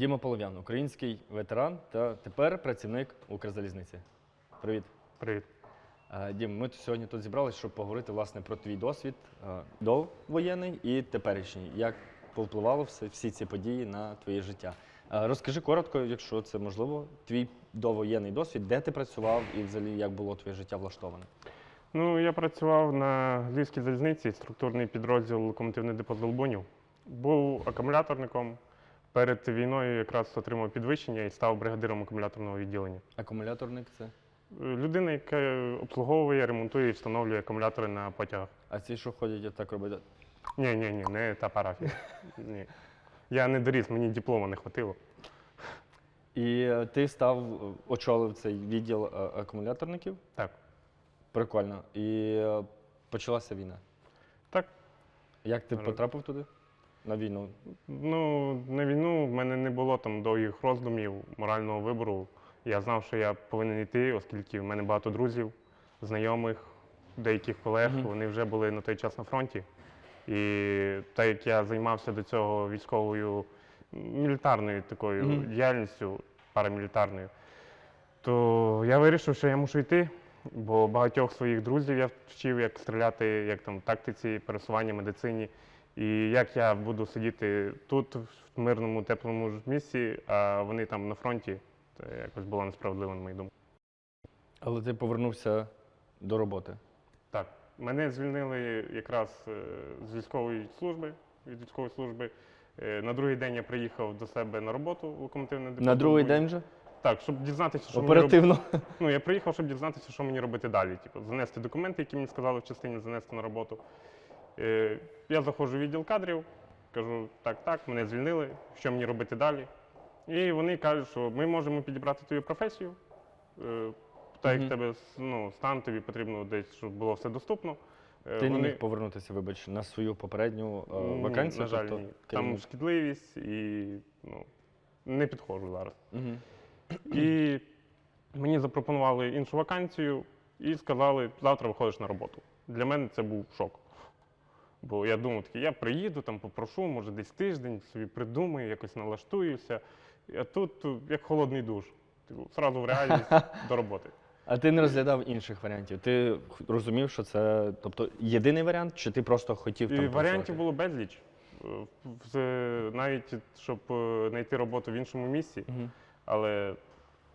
Діма Полов'ян, український ветеран та тепер працівник Укрзалізниці. Привіт. Привіт. Е, Дім, ми сьогодні тут зібралися, щоб поговорити власне про твій досвід е, довоєнний і теперішній. Як повпливало все, всі ці події на твоє життя? Е, Розкажи коротко, якщо це можливо, твій довоєнний досвід, де ти працював і взагалі як було твоє життя влаштоване? Ну, я працював на Львівській залізниці, структурний підрозділ локомотивний депо Долбунів. Був акумуляторником. Перед війною якраз отримав підвищення і став бригадиром акумуляторного відділення. Акумуляторник це. Е, Людина, яка обслуговує, ремонтує і встановлює акумулятори на потягах. А ці, що ходять, отак роблять? Ні, ні, ні, не та парафія. Ні. Я не доріс, мені диплома не хватило. І е, ти став, е, очолив цей відділ акумуляторників. Так. Прикольно. І почалася війна. Так. Як ти потрапив туди? На війну? Ну, на війну в мене не було там довгих роздумів, морального вибору. Я знав, що я повинен йти, оскільки в мене багато друзів, знайомих, деяких колег, Мгм. вони вже були на той час на фронті. І так як я займався до цього військовою мілітарною такою Мгм. діяльністю, парамілітарною, то я вирішив, що я мушу йти, бо багатьох своїх друзів я вчив, як стріляти, як там тактиці, пересування, медицині. І як я буду сидіти тут, в мирному, теплому місці, а вони там на фронті, це якось було несправедливо, на мою думку. Але ти повернувся до роботи. Так, мене звільнили якраз е, з військової служби, від військової служби. Е, На другий день я приїхав до себе на роботу в локомотивне депо. На другий день вже? Так, щоб дізнатися, що мені роб... Ну, я приїхав, щоб дізнатися, що мені робити далі. Типу, занести документи, які мені сказали в частині занести на роботу. Е, я заходжу в відділ кадрів, кажу, так, так, мене звільнили, що мені робити далі. І вони кажуть, що ми можемо підібрати твою професію. Е, так Мгм. як в тебе ну, стан, тобі потрібно десь, щоб було все доступно. Е, Ти не міг повернутися, вибач, на свою попередню е, вакансію. На жаль, тобто ні. Там шкідливість і ну, не підходжу зараз. Мгм. І мені запропонували іншу вакансію і сказали, завтра виходиш на роботу. Для мене це був шок. Бо я думав, такий, я приїду, там попрошу, може десь тиждень, собі придумаю, якось налаштуюся. А тут е, як холодний душ. Типу, Зразу в реальність до роботи. А ти не розглядав інших варіантів? Ти розумів, що це тобто єдиний варіант, чи ти просто хотів І там варіантів було безліч. Е, Навіть щоб е, знайти роботу в іншому місці, Мгм. але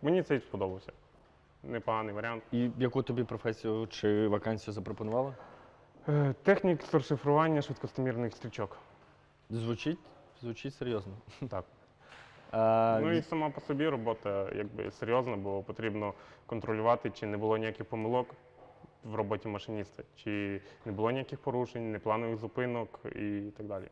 мені цей сподобався. Непоганий варіант. І яку тобі професію чи вакансію запропонували? Е, Технік з розшифрування швидкостомірних стрічок. Звучить, звучить серйозно. Так. А, Ну і сама по собі робота якби серйозна, бо потрібно контролювати, чи не було ніяких помилок в роботі машиніста, чи не було ніяких порушень, непланових зупинок і так далі.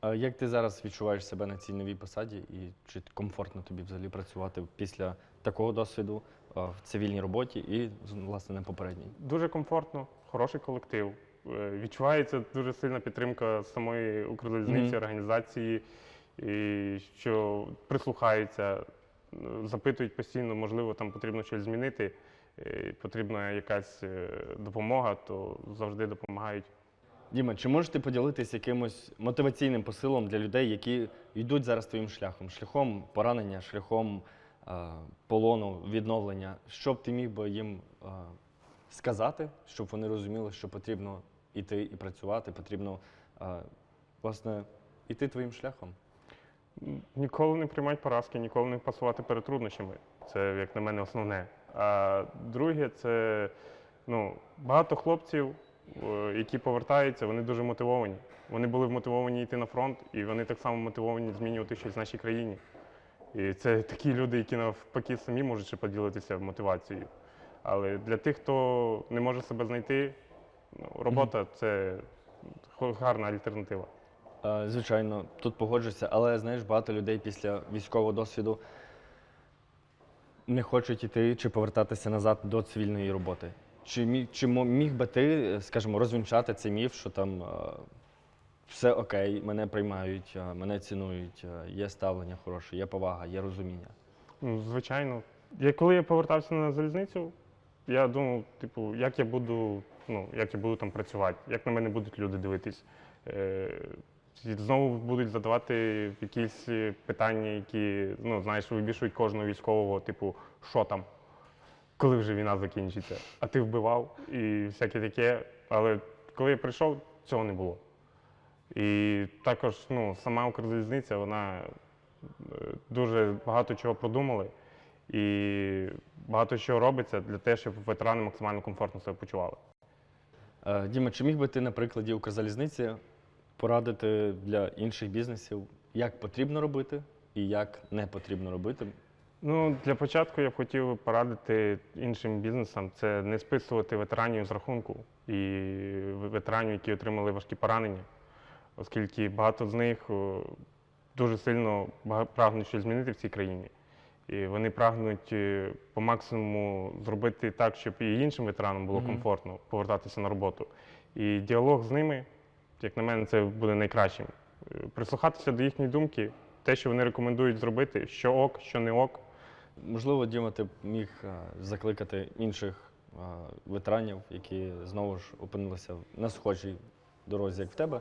А як ти зараз відчуваєш себе на цій новій посаді, і чи комфортно тобі взагалі працювати після такого досвіду в цивільній роботі і власне на попередній? Дуже комфортно, хороший колектив. Е, Відчувається дуже сильна підтримка самої Укрзалізниці, Мгм. організації, і що прислухаються, е, запитують постійно, можливо, там потрібно щось змінити, е, потрібна якась е, допомога, то завжди допомагають. Діма, чи можеш ти поділитися якимось мотиваційним посилом для людей, які йдуть зараз твоїм шляхом, шляхом поранення, шляхом а, полону, відновлення? Що б ти міг би їм а, сказати, щоб вони розуміли, що потрібно йти і працювати, потрібно а, власне йти твоїм шляхом? Ніколи не приймати поразки, ніколи не пасувати перед труднощами. Це, як на мене, основне. А друге, це ну, багато хлопців, е, які повертаються, вони дуже мотивовані. Вони були мотивовані йти на фронт, і вони так само мотивовані змінювати щось в нашій країні. І це такі люди, які навпаки самі можуть ще поділитися мотивацією. Але для тих, хто не може себе знайти, робота це гарна альтернатива. Е, Звичайно, тут погоджуся, але знаєш, багато людей після військового досвіду не хочуть іти чи повертатися назад до цивільної роботи. Чи міг, чи мо- міг би ти, е, скажімо, розвінчати цей міф, що там е, все окей, мене приймають, е, мене цінують, е, є ставлення хороше, є повага, є розуміння. Ну, звичайно. Я, коли я повертався на залізницю, я думав, типу, як я буду, ну, як я буду там працювати, як на мене будуть люди дивитись. Е, І знову будуть задавати якісь питання, які ну, знаєш, вибішують кожного військового, типу, що там, коли вже війна закінчиться, а ти вбивав і всяке таке. Але коли я прийшов, цього не було. І також ну, сама Укрзалізниця, вона е, дуже багато чого продумали і багато чого робиться для того, щоб ветерани максимально комфортно себе почували. Е, Діма, чи міг би ти на прикладі Укрзалізниці порадити для інших бізнесів, як потрібно робити і як не потрібно робити? Ну, для початку я б хотів порадити іншим бізнесам це не списувати ветеранів з рахунку і ветеранів, які отримали важкі поранення, оскільки багато з них дуже сильно прагнуть щось змінити в цій країні. І вони прагнуть е, по максимуму зробити так, щоб і іншим ветеранам було комфортно повертатися на роботу. І діалог з ними, як на мене, це буде найкращим. Е, Прислухатися до їхньої думки, те, що вони рекомендують зробити, що ок, що не ок. Можливо, Діма, ти б міг е, закликати інших ветеранів, які знову ж опинилися на схожій дорозі, як в тебе,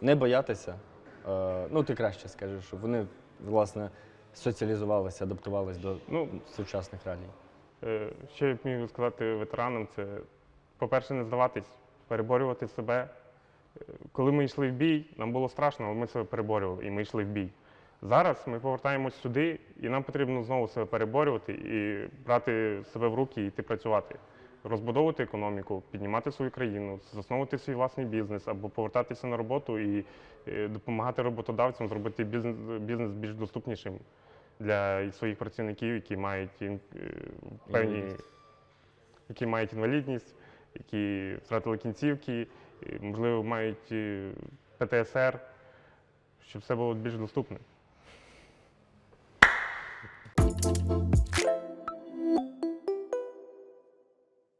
не боятися. Ну, ти краще скажеш, щоб вони, власне, соціалізувалися, адаптувалися до Ну, сучасних реалій. Е, Що я б міг сказати ветеранам, це, по-перше, не здаватись, переборювати себе. Е, Коли ми йшли в бій, нам було страшно, але ми себе переборювали і ми йшли в бій. Зараз ми повертаємось сюди, і нам потрібно знову себе переборювати і брати себе в руки і йти працювати, розбудовувати економіку, піднімати свою країну, засновувати свій власний бізнес або повертатися на роботу і е, допомагати роботодавцям зробити бізнес, бізнес більш доступнішим для своїх працівників, які мають ін- е, певні, які мають інвалідність, які втратили кінцівки, можливо, мають е, ПТСР, щоб все було більш доступне.